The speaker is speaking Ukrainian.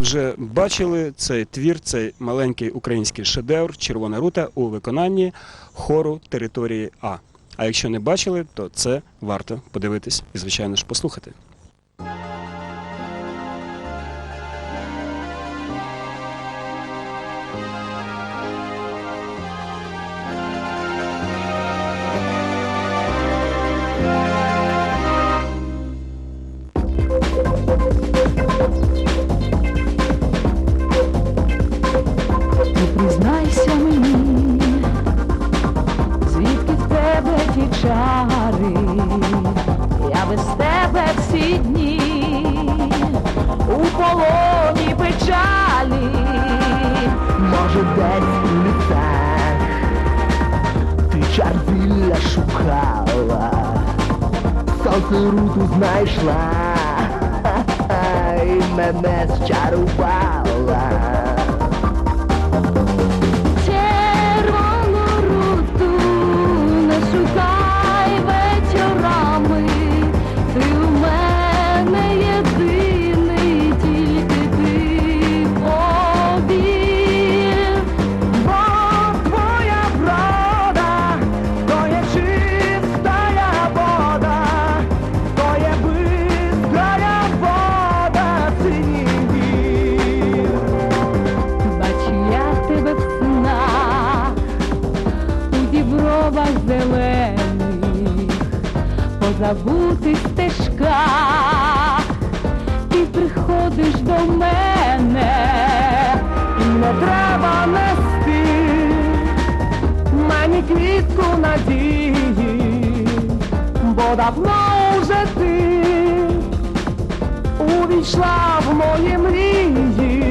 Вже бачили цей твір, цей маленький український шедевр Червона рута у виконанні хору території А. А якщо не бачили, то це варто подивитись і, звичайно ж, послухати. Я без тебе всі дні у полоні печалі, Може десь у літах ти чарділля шукала, руту знайшла і мене зчарувала. Забутих стежках, ти приходиш до мене, І не треба нести мені квітку надії, бо давно вже ти увійшла в мої мрії.